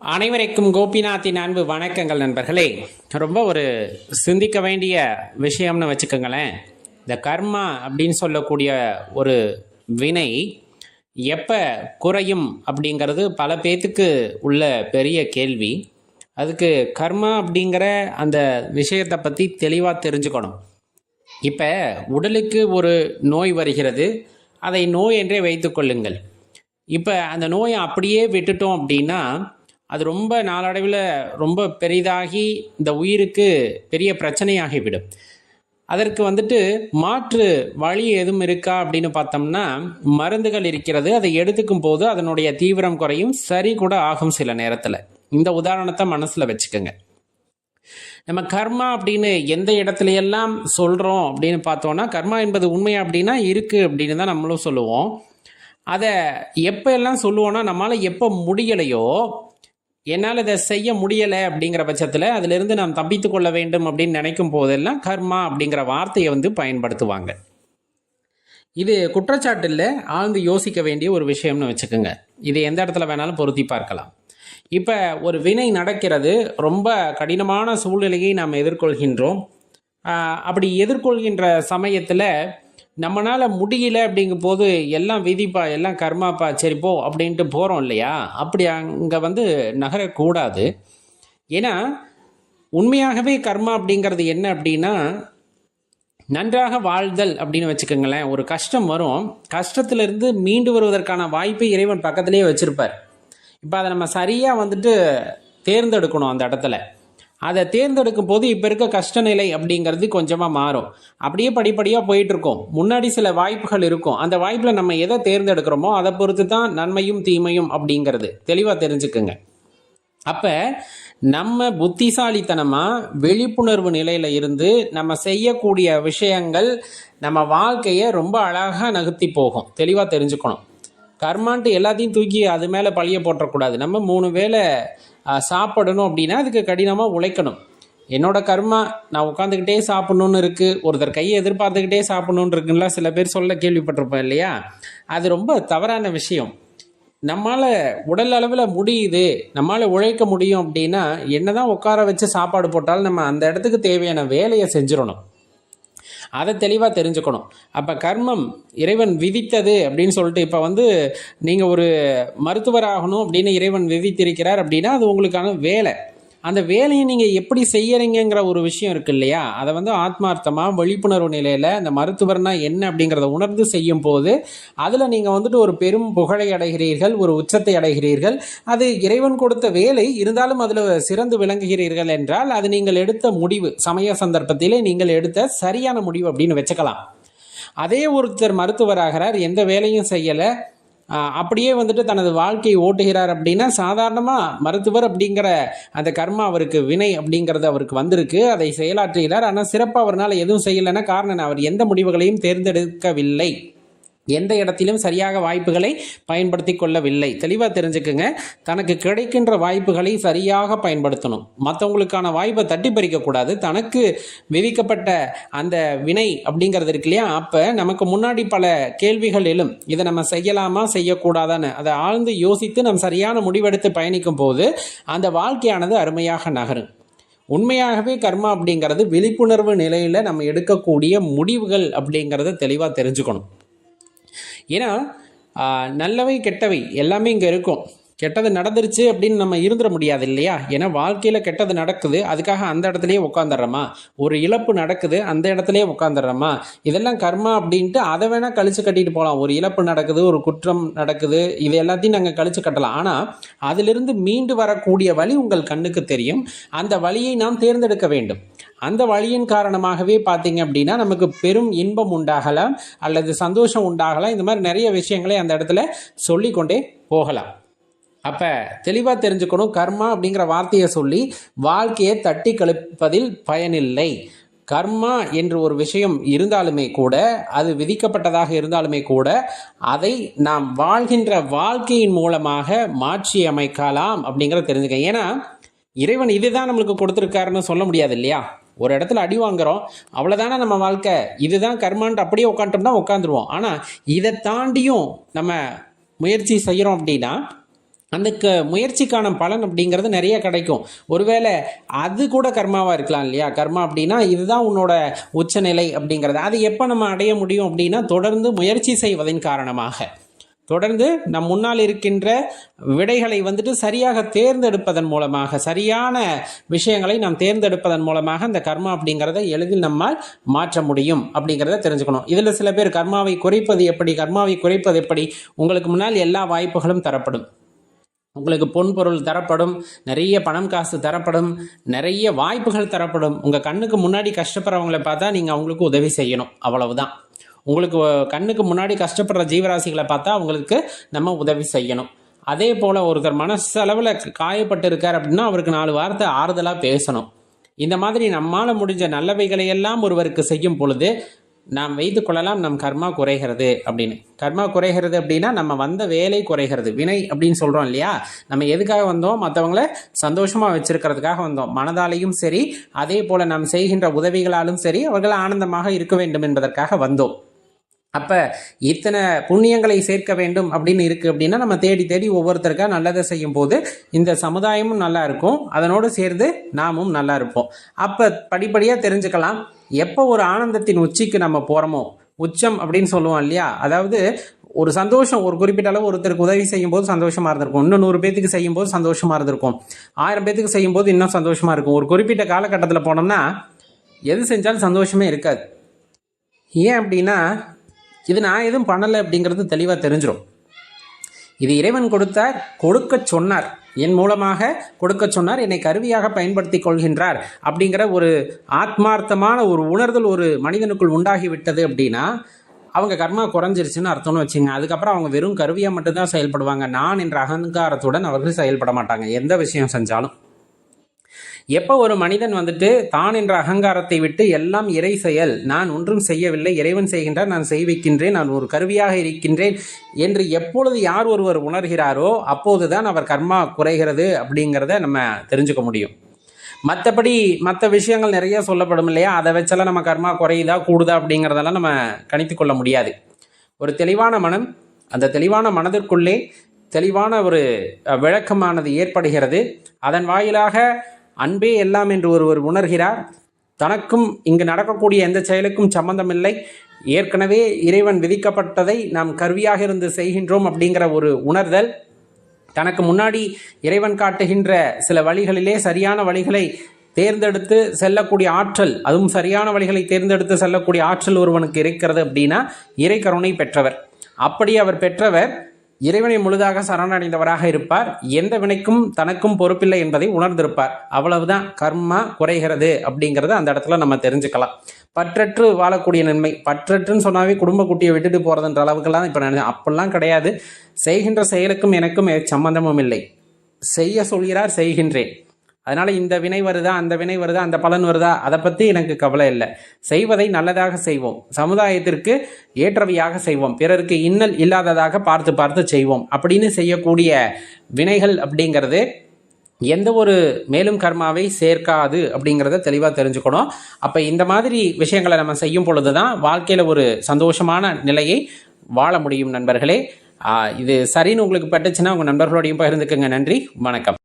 அனைவருக்கும் கோபிநாத்தின் அன்பு வணக்கங்கள் நண்பர்களே. ரொம்ப ஒரு சிந்திக்க வேண்டிய விஷயம்னு வச்சுக்கோங்களேன். இந்த கர்மா அப்படின்னு சொல்லக்கூடிய ஒரு வினை எப்போ குறையும் அப்படிங்கிறது பல பேத்துக்கு உள்ள பெரிய கேள்வி. அதுக்கு கர்மா அப்படிங்கிற அந்த விஷயத்தை பற்றி தெளிவாக தெரிஞ்சுக்கணும். இப்போ உடலுக்கு ஒரு நோய் வருகிறது. அதை நோய் என்றே வைத்துக்கொள்ளுங்கள் இப்போ அந்த நோயை அப்படியே விட்டுட்டோம் அப்படின்னா அது ரொம்ப நாளடைவில் ரொம்ப பெரிதாகி இந்த உயிருக்கு பெரிய பிரச்சனையாகிவிடும். அதற்கு வந்துட்டு மாற்று வழி எதுவும் இருக்கா அப்படின்னு பார்த்தோம்னா மருந்துகள் இருக்கிறது அதை எடுத்துக்கும் போது அதனுடைய தீவிரம் குறையும் சரி கூட ஆகும் சில நேரத்தில். இந்த உதாரணத்தை மனசில் வச்சுக்கோங்க. நம்ம கர்மா அப்படின்னு எந்த இடத்துல எல்லாம் சொல்கிறோம் அப்படின்னு பார்த்தோம்னா கர்மா என்பது உண்மை அப்படின்னா இருக்குது அப்படின்னு தான் நம்மளும் சொல்லுவோம். அதை எப்போ எல்லாம் சொல்லுவோன்னா நம்மளால் எப்போ முடியலையோ என்னால் இதை செய்ய முடியலை அப்படிங்கிற பட்சத்தில் அதிலிருந்து நாம் தப்பித்து கொள்ள வேண்டும் அப்படின்னு நினைக்கும் போதெல்லாம் கர்மா அப்படிங்கிற வார்த்தையை வந்து பயன்படுத்துவாங்க. இது குற்றச்சாட்டில் ஆழ்ந்து யோசிக்க வேண்டிய ஒரு விஷயம்னு வச்சுக்கோங்க. இது எந்த இடத்துல வேணாலும் பொருத்தி பார்க்கலாம். இப்போ ஒரு வினை நடக்கிறது ரொம்ப கடினமான சூழ்நிலையை நாம் எதிர்கொள்கின்றோம். அப்படி எதிர்கொள்கின்ற சமயத்தில் நம்மளால் முடியல அப்படிங்கும் போது எல்லாம் விதிப்பா எல்லாம் கர்மாப்பா சரி போ அப்படின்ட்டு போகிறோம் இல்லையா? அப்படி அங்கே வந்து நகரக்கூடாது. ஏன்னா உண்மையாகவே கர்மா அப்படிங்கிறது என்ன அப்படின்னா நன்றாக வாழ்தல் அப்படின்னு வச்சுக்கோங்களேன். ஒரு கஷ்டம் வரும். கஷ்டத்திலிருந்து மீண்டு வருவதற்கான வாய்ப்பை இறைவன் பக்கத்திலேயே வச்சுருப்பார். இப்போ அதை நம்ம சரியாக வந்துட்டு தேர்ந்தெடுக்கணும் அந்த இடத்துல. அதை தேர்ந்தெடுக்கும் போது இப்போ இருக்க கஷ்டநிலை அப்படிங்கிறது கொஞ்சமாக மாறும். அப்படியே படிப்படியாக போயிட்டுருக்கோம். முன்னாடி சில வாய்ப்புகள் இருக்கும். அந்த வாய்ப்பில் நம்ம எதை தேர்ந்தெடுக்கிறோமோ அதை பொறுத்து தான் நன்மையும் தீமையும் அப்படிங்கிறது. தெளிவாக தெரிஞ்சுக்குங்க. அப்போ நம்ம புத்திசாலித்தனமாக விழிப்புணர்வு நிலையில் இருந்து நம்ம செய்யக்கூடிய விஷயங்கள் நம்ம வாழ்க்கையை ரொம்ப அழகாக நகர்த்தி போகும். தெளிவாக தெரிஞ்சுக்கணும். கர்மான்ட்டு எல்லாத்தையும் தூக்கி அது மேலே பழிய போட்டுறக்கூடாது. நம்ம மூணு வேளை சாப்பிடணும் அப்படின்னா அதுக்கு கடினமாக உழைக்கணும். என்னோட கர்மா நான் உட்காந்துக்கிட்டே சாப்பிட்ணுன்னு இருக்குது ஒருத்தர் கையை எதிர்பார்த்துக்கிட்டே சாப்பிட்ணுன்னு இருக்குன்னா சில பேர் சொல்ல கேள்விப்பட்டிருப்போம் இல்லையா? அது ரொம்ப தவறான விஷயம். நம்மால் உடல் அளவில் முடியுது. நம்மால் உழைக்க முடியும் அப்படின்னா என்ன தான் உட்கார வச்சு சாப்பாடு போட்டாலும் நம்ம அந்த இடத்துக்கு தேவையான வேலையை செஞ்சிடணும். அதை தெளிவாக தெரிஞ்சுக்கணும். அப்போ கர்மம் இறைவன் விதித்தது அப்படின்னு சொல்லிட்டு இப்போ வந்து நீங்கள் ஒரு மருத்துவர் ஆகணும் அப்படின்னு இறைவன் விதித்திருக்கிறார் அப்படின்னா அது உங்களுக்கான வேலை. அந்த வேலையை நீங்கள் எப்படி செய்யறீங்கிற ஒரு விஷயம் இருக்கு இல்லையா? அதை வந்து ஆத்மார்த்தமாக விழிப்புணர்வு நிலையில் அந்த மருத்துவர்னா என்ன அப்படிங்கிறத உணர்ந்து செய்யும் போது அதில் நீங்கள் வந்துட்டு ஒரு பெரும் புகழை அடைகிறீர்கள் ஒரு உச்சத்தை அடைகிறீர்கள். அது இறைவன் கொடுத்த வேலை இருந்தாலும் அதில் சிறந்து விளங்குகிறீர்கள் என்றால் அது நீங்கள் எடுத்த முடிவு சமய சந்தர்ப்பத்திலே நீங்கள் எடுத்த சரியான முடிவு அப்படின்னு வச்சுக்கலாம். அதே ஒருத்தர் மருத்துவராகிறார் எந்த வேலையும் செய்யலை அப்படியே வந்துட்டு தனது வாழ்க்கையை ஓட்டுகிறார் அப்படின்னா சாதாரணமாக மருத்துவர் அப்படிங்கிற அந்த கர்மா அவருக்கு வினை அப்படிங்கிறது அவருக்கு வந்திருக்கு. அதை செயலாற்றுகிறார். ஆனால் சிறப்பாக அவரால் எதுவும் செய்யலைன்னா காரணம் அவர் எந்த முடிவுகளையும் தேர்ந்தெடுக்கவில்லை. எந்த இடத்திலும் சரியாக வாய்ப்புகளை பயன்படுத்தி கொள்ளவில்லை தெளிவாக தெரிஞ்சுக்குங்க. தனக்கு கிடைக்கின்ற வாய்ப்புகளை சரியாக பயன்படுத்தணும். மற்றவங்களுக்கான வாய்ப்பை தட்டி பறிக்கக்கூடாது. தனக்கு விதிக்கப்பட்ட அந்த வினை அப்படிங்கிறது இருக்கு இல்லையா? அப்போ நமக்கு முன்னாடி பல கேள்விகள் எழும். இதை நம்ம செய்யலாமா? செய்யக்கூடாதான்னு. அதை ஆழ்ந்து யோசித்து நம் சரியான முடிவெடுத்து பயணிக்கும் போது அந்த வாழ்க்கையானது அருமையாக நகரும். உண்மையாகவே கர்மா அப்படிங்கிறது விழிப்புணர்வு நிலையில் நம்ம எடுக்கக்கூடிய முடிவுகள் அப்படிங்கிறத தெளிவாக தெரிஞ்சுக்கணும். ஏன்னா நல்லவை கெட்டவை எல்லாமே இங்கே இருக்கும். கெட்டது நடந்துருச்சு அப்படின்னு நம்ம இருந்துட முடியாது இல்லையா? ஏன்னா வாழ்க்கையில் கெட்டது நடக்குது அதுக்காக அந்த இடத்துலையே உட்காந்துடுறோமா ஒரு இழப்பு நடக்குது அந்த இடத்துலையே உட்காந்துடுறோமா இதெல்லாம் கர்மா அப்படின்ட்டு அதை வேணால் கழிச்சு கட்டிட்டு போகலாம் ஒரு இழப்பு நடக்குது ஒரு குற்றம் நடக்குது இது எல்லாத்தையும் நாங்கள் கழிச்சு கட்டலாம். ஆனால் அதிலிருந்து மீண்டு வரக்கூடிய வழி உங்கள் கண்ணுக்கு தெரியும். அந்த வழியை நாம் தேர்ந்தெடுக்க வேண்டும். அந்த வழியின் காரணமாகவே பார்த்தீங்க அப்படின்னா நமக்கு பெரும் இன்பம் உண்டாகலாம் அல்லது சந்தோஷம் உண்டாகலாம். இந்த மாதிரி நிறைய விஷயங்களை அந்த இடத்துல சொல்லிக்கொண்டே போகலாம். அப்போ தெளிவாக தெரிஞ்சுக்கணும் கர்மா அப்படிங்கிற வார்த்தையை சொல்லி வாழ்க்கையை தட்டி கழிப்பதில் பயனில்லை. கர்மா என்று ஒரு விஷயம் இருந்தாலுமே கூட அது விதிக்கப்பட்டதாக இருந்தாலுமே கூட அதை நாம் வாழ்கின்ற வாழ்க்கையின் மூலமாக மாற்றி அமைக்கலாம் அப்படிங்கிறத தெரிஞ்சுக்க ஏன்னா இறைவன் இதுதான் நம்மளுக்கு கொடுத்துருக்காருன்னு சொல்ல முடியாது இல்லையா? ஒரு இடத்துல அடி வாங்குறோம் அவ்வளோதானே நம்ம வாழ்க்கை? இதுதான் கர்மான்ட்டு அப்படியே உட்காந்துட்டோம்னா உட்காந்துருவோம் ஆனால் இதை தாண்டியும் நம்ம முயற்சி செய்கிறோம் அப்படின்னா அந்த க முயற்சிக்கான பலன் அப்படிங்கிறது நிறைய கிடைக்கும். ஒருவேளை அது கூட கர்மாவாக இருக்கலாம் இல்லையா? கர்மா அப்படின்னா இதுதான் உன்னோட உச்சநிலை அப்படிங்கிறது. அது எப்போ நம்ம அடைய முடியும் அப்படின்னா தொடர்ந்து முயற்சி செய்வதன் காரணமாக. தொடர்ந்து நம் முன்னால் இருக்கின்ற விடைகளை வந்துட்டு சரியாக தேர்ந்தெடுப்பதன் மூலமாக சரியான விஷயங்களை நாம் தேர்ந்தெடுப்பதன் மூலமாக அந்த கர்மா அப்படிங்கிறத எளிதில் நம்மால் மாற்ற முடியும் அப்படிங்கிறத தெரிஞ்சுக்கணும். இதில் சில பேர் கர்மாவை குறைப்பது எப்படி கர்மாவை குறைப்பது எப்படி உங்களுக்கு முன்னால் எல்லா வாய்ப்புகளும் தரப்படும். உங்களுக்கு பொன் பொருள் தரப்படும் நிறைய பணம் காசு தரப்படும் நிறைய வாய்ப்புகள் தரப்படும். உங்கள் கண்ணுக்கு முன்னாடி கஷ்டப்படுறவங்களை பார்த்தா நீங்கள் அவங்களுக்கு உதவி செய்யணும். அவ்வளவுதான். உங்களுக்கு கண்ணுக்கு முன்னாடி கஷ்டப்படுற ஜீவராசிகளை பார்த்தா அவங்களுக்கு நம்ம உதவி செய்யணும். அதே போல் ஒருத்தர் மனசளவில் காயப்பட்டு இருக்கார் அப்படின்னா அவருக்கு நாலு வார்த்தை ஆறுதலாக பேசணும். இந்த மாதிரி நம்மால் முடிஞ்ச நல்லவைகளை எல்லாம் ஒருவருக்கு செய்யும் பொழுது நாம் வைத்து கொள்ளலாம் நம் கர்மா குறைகிறது அப்படின்னு. கர்மா குறைகிறது அப்படின்னா நம்ம வந்த வேலை குறைகிறது. வினை அப்படின்னு சொல்கிறோம் இல்லையா? நம்ம எதுக்காக வந்தோம்? மற்றவங்கள சந்தோஷமாக வச்சுருக்கிறதுக்காக வந்தோம். மனதாலையும் சரி அதே போல் நாம் செய்கின்ற உதவிகளாலும் சரி அவர்கள் ஆனந்தமாக இருக்க வேண்டும் என்பதற்காக வந்தோம். அப்போ இத்தனை புண்ணியங்களை சேர்க்க வேண்டும் அப்படின்னு இருக்குது அப்படின்னா நம்ம தேடி தேடி ஒவ்வொருத்தருக்காக நல்லதை செய்யும் போது இந்த சமுதாயமும் நல்லா இருக்கும். அதனோடு சேர்ந்து நாமும் நல்லா இருப்போம். அப்போ படிப்படியாக தெரிஞ்சுக்கலாம். எப்போ ஒரு ஆனந்தத்தின் உச்சிக்கு நம்ம போகிறோமோ உச்சம் அப்படின்னு சொல்லுவோம் இல்லையா? அதாவது ஒரு சந்தோஷம் ஒரு குறிப்பிட்ட அளவு ஒருத்தருக்கு உதவி செய்யும் போது சந்தோஷமாக இருந்திருக்கும். இன்னும் நூறு பேத்துக்கு செய்யும் போது சந்தோஷமாக இருந்திருக்கும். ஆயிரம் பேத்துக்கு செய்யும் போது இன்னும் சந்தோஷமாக இருக்கும். ஒரு குறிப்பிட்ட காலகட்டத்தில் போனோம்னா எது செஞ்சாலும் சந்தோஷமே இருக்காது. ஏன் அப்படின்னா இது நான் எதுவும் பண்ணலை அப்படிங்கிறது தெளிவாக தெரிஞ்சிடும் இது இறைவன் கொடுத்தார் கொடுக்க சொன்னார். என் மூலமாக கொடுக்க சொன்னார் என்னை கருவியாக பயன்படுத்தி கொள்கின்றார் அப்படிங்கிற ஒரு ஆத்மார்த்தமான ஒரு உணர்தல் ஒரு மனிதனுக்குள் உண்டாகிவிட்டது அப்படின்னா அவங்க கர்மா குறைஞ்சிருச்சுன்னு அர்த்தம்னு வச்சுங்க அதுக்கப்புறம் அவங்க வெறும் கருவியாக மட்டும்தான் செயல்படுவாங்க. நான் என்ற அகங்காரத்துடன் அவர்கள் செயல்பட மாட்டாங்க. எந்த விஷயம் செஞ்சாலும். எப்போ ஒரு மனிதன் வந்துட்டு தான் என்ற அகங்காரத்தை விட்டு எல்லாம் இறை செயல் நான் ஒன்றும் செய்யவில்லை இறைவன் செய்கின்றார் நான் செய்விக்கின்றேன் நான் ஒரு கருவியாக இருக்கின்றேன் என்று எப்பொழுது யார் ஒருவர் உணர்கிறாரோ அப்போதுதான் அவர் கர்மா குறைகிறது அப்படிங்கிறத நம்ம தெரிஞ்சுக்க முடியும். மற்றபடி மற்ற விஷயங்கள் நிறைய சொல்லப்படும் இல்லையா? அதை வச்செல்லாம் நம்ம கர்மா குறையுதா கூடுதா அப்படிங்கிறதெல்லாம் நம்ம கணித்து கொள்ள முடியாது. ஒரு தெளிவான மனம் அந்த தெளிவான மனதிற்குள்ளே தெளிவான ஒரு விளக்கமானது ஏற்படுகிறது. அதன் வாயிலாக அன்பே எல்லாம் என்று ஒருவர் உணர்கிறார். தனக்கும் இங்கு நடக்கக்கூடிய எந்த செயலுக்கும் சம்பந்தமில்லை. ஏற்கனவே இறைவன் விதிக்கப்பட்டதை நாம் கருவியாக இருந்து செய்கின்றோம் அப்படிங்கிற ஒரு உணர்தல். தனக்கு முன்னாடி இறைவன் காட்டுகின்ற சில வழிகளிலே சரியான வழிகளை தேர்ந்தெடுத்து செல்லக்கூடிய ஆற்றல் அதுவும் சரியான வழிகளை தேர்ந்தெடுத்து செல்லக்கூடிய ஆற்றல் ஒருவனுக்கு இருக்கிறது அப்படின்னா இறை கருணை பெற்றவர். அப்படி அவர் பெற்றவர் இறைவனை முழுதாக சரணடைந்தவராக இருப்பார். எந்த வினைக்கும் தனக்கும் பொறுப்பில்லை என்பதை உணர்ந்திருப்பார். அவ்வளவுதான் கர்மா குறைகிறது அப்படிங்கிறத அந்த இடத்துல நம்ம தெரிஞ்சுக்கலாம். பற்றற்று வாழக்கூடிய நன்மை. பற்றற்றுன்னு சொன்னாவே குடும்ப குட்டியை விட்டுட்டு போகிறதுன்ற அளவுக்கெல்லாம் இப்போ நான் அப்படிலாம் கிடையாது. செய்கின்ற செயலுக்கும் எனக்கும் சம்பந்தமும் இல்லை. செய்ய சொல்கிறார் செய்கின்றேன். அதனால் இந்த வினை வருதா அந்த வினை வருதா அந்த பலன் வருதா அதை பற்றி எனக்கு கவலை இல்லை. செய்வதை நல்லதாக செய்வோம். சமுதாயத்திற்கு ஏற்றவையாக செய்வோம். பிறருக்கு இன்னல் இல்லாததாக பார்த்து பார்த்து செய்வோம். அப்படின்னு செய்யக்கூடிய வினைகள் அப்படிங்கிறது எந்த ஒரு மேலும் கர்மாவை சேர்க்காது அப்படிங்கிறத தெளிவாக தெரிஞ்சுக்கணும். அப்போ இந்த மாதிரி விஷயங்களை நம்ம செய்யும் பொழுது தான் வாழ்க்கையில் ஒரு சந்தோஷமான நிலையை வாழ முடியும் நண்பர்களே. இது சரின்னு உங்களுக்கு பட்டுச்சுன்னா உங்கள் நண்பர்களோடையும் பகிர்ந்துக்குங்க. நன்றி. வணக்கம்.